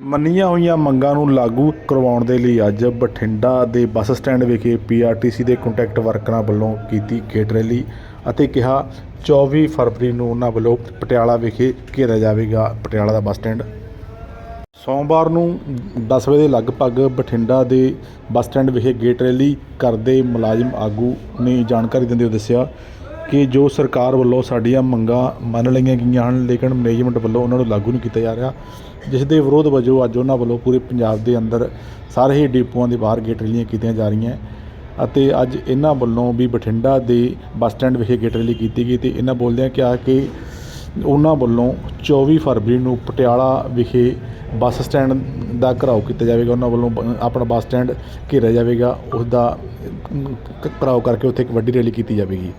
ਮੰਨੀਆਂ ਹੋਈਆਂ ਮੰਗਾਂ ਨੂੰ ਲਾਗੂ ਕਰਵਾਉਣ ਦੇ ਲਈ ਅੱਜ ਬਠਿੰਡਾ ਦੇ ਬੱਸ ਸਟੈਂਡ ਵਿਖੇ ਪੀਆਰਟੀਸੀ ਦੇ ਕੰਟੈਕਟ ਵਰਕਰਾਂ ਵੱਲੋਂ ਕੀਤੀ ਗੇਟ ਰੈਲੀ ਅਤੇ ਕਿਹਾ 24 ਫਰਵਰੀ ਨੂੰ ਉਹਨਾਂ ਵੱਲੋਂ ਪਟਿਆਲਾ ਵਿਖੇ ਘੇਰਿਆ ਜਾਵੇਗਾ ਪਟਿਆਲਾ ਦਾ ਬੱਸ ਸਟੈਂਡ। ਸੋਮਵਾਰ ਨੂੰ 10 ਵਜੇ ਦੇ ਲਗਭਗ ਬਠਿੰਡਾ ਦੇ ਬੱਸ ਸਟੈਂਡ ਵਿਖੇ ਗੇਟ ਰੈਲੀ ਕਰਦੇ ਮੁਲਾਜ਼ਮ ਆਗੂ ਨੇ ਜਾਣਕਾਰੀ ਦਿੰਦੇ ਹੋਏ ਦੱਸਿਆ ਕਿ ਜੋ ਸਰਕਾਰ ਵੱਲੋਂ ਸਾਡੀਆਂ ਮੰਗਾਂ ਮੰਨ ਲਈਆਂ ਗਈਆਂ ਹਨ ਲੇਕਿਨ ਮੈਨੇਜਮੈਂਟ ਵੱਲੋਂ ਉਹਨਾਂ ਨੂੰ ਲਾਗੂ ਨਹੀਂ ਕੀਤਾ ਜਾ ਰਿਹਾ ਜਿਸ ਦੇ ਵਿਰੋਧ ਵਜੋਂ ਅੱਜ ਉਹਨਾਂ ਵੱਲੋਂ ਪੂਰੇ ਪੰਜਾਬ ਦੇ ਅੰਦਰ ਸਾਰੇ ਹੀ ਡਿਪੂਆਂ ਦੇ ਬਾਹਰ ਗੇਟ ਰੈਲੀਆਂ ਕੀਤੀਆਂ ਜਾ ਰਹੀਆਂ ਅਤੇ ਅੱਜ ਇਹਨਾਂ ਵੱਲੋਂ ਵੀ ਬਠਿੰਡਾ ਦੇ ਬੱਸ ਸਟੈਂਡ ਵਿਖੇ ਗੇਟ ਰੈਲੀ ਕੀਤੀ ਗਈ ਤੇ ਇਹਨਾਂ ਬੋਲਦਿਆਂ ਕਿਹਾ ਕਿ ਉਹਨਾਂ ਵੱਲੋਂ 24 ਫਰਵਰੀ ਨੂੰ ਪਟਿਆਲਾ ਵਿਖੇ ਬੱਸ ਸਟੈਂਡ ਦਾ ਘਰਾਓ ਕੀਤਾ ਜਾਵੇਗਾ ਉਹਨਾਂ ਵੱਲੋਂ ਬ- ਆਪਣਾ ਬੱਸ ਸਟੈਂਡ ਘੇਰਿਆ ਜਾਵੇਗਾ ਉਸ ਦਾ ਘਰਾਓ ਕਰਕੇ ਉੱਥੇ ਇੱਕ ਵੱਡੀ ਰੈਲੀ ਕੀਤੀ ਜਾਵੇਗੀ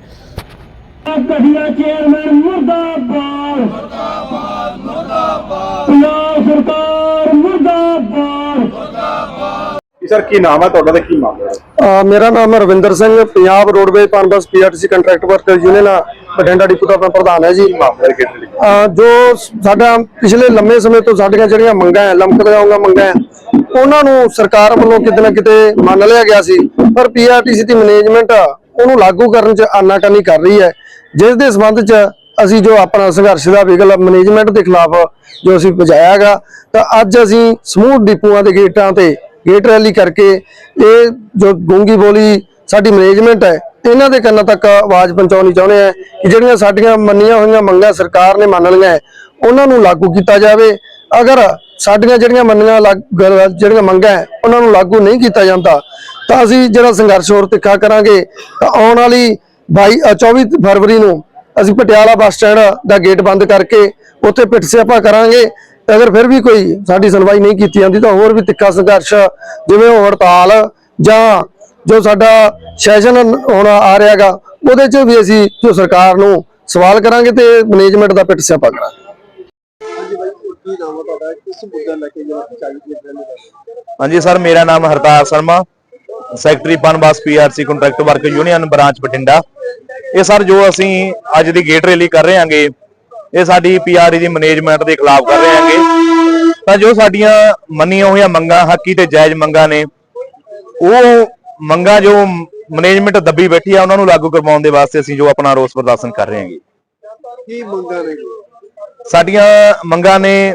ਘਟੀਆ ਚੇਅਰਮੈਨ ਮੁਰਦਾਬਾਦ। ਮੁਰਦਾਬਾਦ ਮੁਰਦਾਬਾਦ ਪੰਜਾਬ ਸਰਕਾਰ ਮੁਰਦਾਬਾਦ। ਸਰ ਕੀ ਨਾਮ ਹੈ ਤੁਹਾਡਾ ਤੇ ਕੀ ਮਾਮਲਾ ਹੈ? ਮੇਰਾ ਨਾਮ ਹੈ Ravinder Singh Punjab roadways Punbus PRTC contract worker union Bathinda depot ਦਾ ਮੈਂ ਪ੍ਰਧਾਨ ਹੈ ਜੀ। ਜੋ ਸਾਡਾ ਪਿਛਲੇ ਲੰਮੇ ਸਮੇਂ ਤੋਂ ਸਾਡੀਆਂ ਜਿਹੜੀਆਂ ਮੰਗਾਂ ਹੈ ਲੰਮਕਦੀਆਂ ਹੋਈਆਂ ਮੰਗਾਂ ਉਹਨਾਂ ਨੂੰ ਸਰਕਾਰ ਵੱਲੋਂ ਕਿਤੇ ਨਾ ਕਿਤੇ ਮੰਨ ਲਿਆ ਗਿਆ ਸੀ। ਪਰ ਪੀਆਰਟੀਸੀ ਦੀ ਮੈਨੇਜਮੈਂਟ ਉਹਨੂੰ ਲਾਗੂ ਕਰਨ 'ਚ ਆਨਾਕਾਨੀ ਕਰ ਰਹੀ ਹੈ। ਜਿਸ ਦੇ ਸੰਬੰਧ 'ਚ ਅਸੀਂ ਜੋ ਆਪਣਾ ਸੰਘਰਸ਼ ਦਾ ਵਿਗਲ ਮੈਨੇਜਮੈਂਟ ਦੇ ਖਿਲਾਫ ਜੋ ਅਸੀਂ ਵਜਾਇਆ ਹੈਗਾ, ਤਾਂ ਅੱਜ ਅਸੀਂ ਸਮੂਹ ਡਿਪੂਆਂ ਦੇ ਗੇਟਾਂ ਤੇ ਗੇਟ ਰੈਲੀ ਕਰਕੇ ਇਹ ਜੋ ਗੂੰਗੀ ਬੋਲੀ ਸਾਡੀ ਮੈਨੇਜਮੈਂਟ ਹੈ, ਇਹਨਾਂ ਦੇ ਕੰਨਾਂ ਤੱਕ ਆਵਾਜ਼ ਪਹੁੰਚਾਉਣੀ ਚਾਹੁੰਦੇ ਆ ਕਿ ਜਿਹੜੀਆਂ ਸਾਡੀਆਂ ਮੰਨੀਆਂ ਹੋਈਆਂ ਮੰਗਾਂ ਸਰਕਾਰ ਨੇ ਮੰਨ ਲਈਆਂ ਉਹਨਾਂ ਨੂੰ ਲਾਗੂ ਕੀਤਾ ਜਾਵੇ। ਅਗਰ ਸਾਡੀਆਂ ਜਿਹੜੀਆਂ ਮੰਨੀਆਂ ਲੱਗ- ਜਿਹੜੀਆਂ ਮੰਗਾਂ ਉਹਨਾਂ ਨੂੰ ਲਾਗੂ ਨਹੀਂ ਕੀਤਾ ਜਾਂਦਾ, ਤਾਂ ਅਸੀਂ ਜਿਹੜਾ ਸੰਘਰਸ਼ ਹੋਰ ਤਿੱਖਾ ਕਰਾਂਗੇ, ਤਾਂ ਆਉਣ ਵਾਲੀ 22 ਅ, 24 ਫਰਵਰੀ ਨੂੰ ਅਸੀਂ ਪਟਿਆਲਾ ਬੱਸ ਸਟੈਂਡ ਦਾ ਗੇਟ ਬੰਦ ਕਰਕੇ ਉੱਥੇ ਪਿੱਟ ਸਿਆਪਾ ਕਰਾਂਗੇ। ਅਗਰ ਫਿਰ ਵੀ ਕੋਈ ਸਾਡੀ ਸੁਣਵਾਈ ਨਹੀਂ ਕੀਤੀ ਜਾਂਦੀ ਤਾਂ ਹੋਰ ਵੀ ਤਿੱਖਾ ਸੰਘਰਸ਼ ਜਿਵੇਂ ਉਹ ਹੜਤਾਲ ਜਾਂ ਜੋ ਸਾਡਾ ਸੈਸ਼ਨ ਹੁਣ ਆ ਰਿਹਾਗਾ ਉਹਦੇ 'ਚ ਵੀ ਅਸੀਂ ਜੋ ਸਰਕਾਰ ਨੂੰ ਸਵਾਲ ਕਰਾਂਗੇ ਤੇ ਮੈਨੇਜਮੈਂਟ ਦਾ ਪਿੱਟ ਸਿਆਪਾ ਕਰਾਂਗੇ। ਹਾਂਜੀ ਸਰ ਮੇਰਾ ਨਾਮ Hartar Sharma. Secretary Punbus PRC contract work union branch Bathinda. ਇਹ ਸਰ ਜੋ ਅਸੀਂ ਅੱਜ ਦੀ ਗੇਟ ਰੈਲੀ ਕਰ ਰਹੇ ਹਾਂਗੇ ਇਹ ਸਾਡੀ ਪੀਆਰਈ ਦੀ ਮੈਨੇਜਮੈਂਟ ਦੇ ਖਿਲਾਫ ਕਰ ਰਹੇ ਹਾਂਗੇ। ਤਾਂ ਜੋ ਸਾਡੀਆਂ ਮੰਨੀਆਂ ਹੋਈਆਂ ਮੰਗਾਂ ਹੱਕੀ ਤੇ ਜਾਇਜ਼ ਮੰਗਾਂ ਨੇ ਉਹ ਮੰਗਾਂ ਜੋ ਮੈਨੇਜਮੈਂਟ ਦੱਬੀ ਬੈਠੀ ਆ ਉਹਨਾਂ ਨੂੰ ਲਾਗੂ ਕਰਵਾਉਣ ਦੇ ਵਾਸਤੇ ਅਸੀਂ ਜੋ ਆਪਣਾ ਰੋਸ ਪ੍ਰਦਰਸ਼ਨ ਕਰ ਰਹੇ ਹਾਂਗੇ। ਕੀ ਮੰਗਾਂ ਨੇ? ਸਾਡੀਆਂ ਮੰਗਾਂ ਨੇ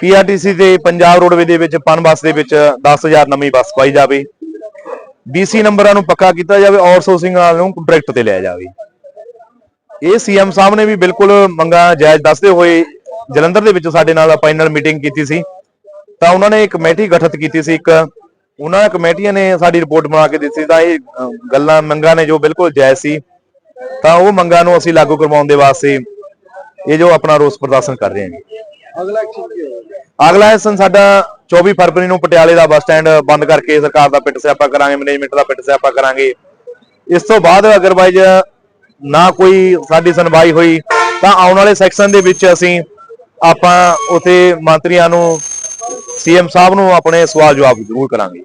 ਪੀਆਰਟੀਸੀ ਤੇ ਪੰਜਾਬ ਰੋਡਵੇ ਦੇ ਵਿੱਚ ਪਨ ਬੱਸ ਦੇ ਵਿੱਚ 10000 ਨਵੀਂ ਬੱਸ ਪਾਈ ਜਾਵੇ। ਡੀਸੀ ਨੰਬਰਾਂ ਨੂੰ ਪੱਕਾ ਕੀਤਾ ਜਾਵੇ ਆਊਟਸੋਰਸਿੰਗ ਵਾਲ ਨੂੰ ਕੰਟਰੈਕਟ ਤੇ ਲਿਆ ਜਾਵੇ। ਇਹ ਸੀਐਮ ਸਾਹਿਬ ਨੇ ਵੀ ਬਿਲਕੁਲ ਮੰਗਾਂ ਜਾਇਜ਼ ਦੱਸਦੇ ਹੋਏ ਜਲੰਧਰ ਦੇ ਵਿੱਚ ਸਾਡੇ ਨਾਲ ਫਾਈਨਲ ਮੀਟਿੰਗ ਕੀਤੀ ਸੀ। ਤਾਂ ਉਹਨਾਂ ਨੇ ਇੱਕ ਕਮੇਟੀ ਗਠਿਤ ਕੀਤੀ ਸੀ। ਇੱਕ ਉਹਨਾਂ ਕਮੇਟੀਆਂ ਨੇ ਸਾਡੀ ਰਿਪੋਰਟ ਬਣਾ ਕੇ ਦਿੱਤੀ ਤਾਂ ਇਹ ਗੱਲਾਂ ਮੰਗਾਂ ਨੇ ਜੋ ਬਿਲਕੁਲ ਜਾਇਜ਼ ਸੀ। ਤਾਂ ਉਹ ਮੰਗਾਂ ਨੂੰ ਅਸੀਂ ਲਾਗੂ ਕਰਵਾਉਣ ਦੇ ਵਾਸਤੇ ਇਹ ਜੋ ਆਪਣਾ ਰੋਸ ਪ੍ਰਦਰਸ਼ਨ ਕਰ ਰਹੇ ਹਾਂ ਅਗਲਾ ਐਕਸ਼ਨ ਕੀ ਹੋਵੇਗਾ ਅਗਲਾ ਐਕਸ਼ਨ ਸਾਡਾ 24 ਫਰਵਰੀ ਨੂੰ ਪਟਿਆਲੇ ਦਾ ਬੱਸ ਸਟੈਂਡ ਬੰਦ ਕਰਕੇ ਸਰਕਾਰ ਦਾ ਪਿੱਟ ਸਿਆਪਾ ਕਰਾਂਗੇ ਮੈਨੇਜਮੈਂਟ ਦਾ ਪਿੱਟ ਸਿਆਪਾ ਕਰਾਂਗੇ। ਇਸ ਤੋਂ ਬਾਅਦ ਅਗਰਵਾਈਜ਼ ਨਾ ਕੋਈ ਸਾਡੀ ਸੁਣਵਾਈ ਹੋਈ, ਤਾਂ ਆਉਣ ਵਾਲੇ ਸੈਕਸ਼ਨ ਦੇ ਵਿੱਚ ਅਸੀਂ ਆਪਾਂ ਉਥੇ ਮੰਤਰੀਆਂ ਨੂੰ ਸੀਐਮ ਸਾਹਿਬ ਨੂੰ ਆਪਣੇ ਸਵਾਲ ਜਵਾਬ ਜ਼ਰੂਰ ਕਰਾਂਗੇ।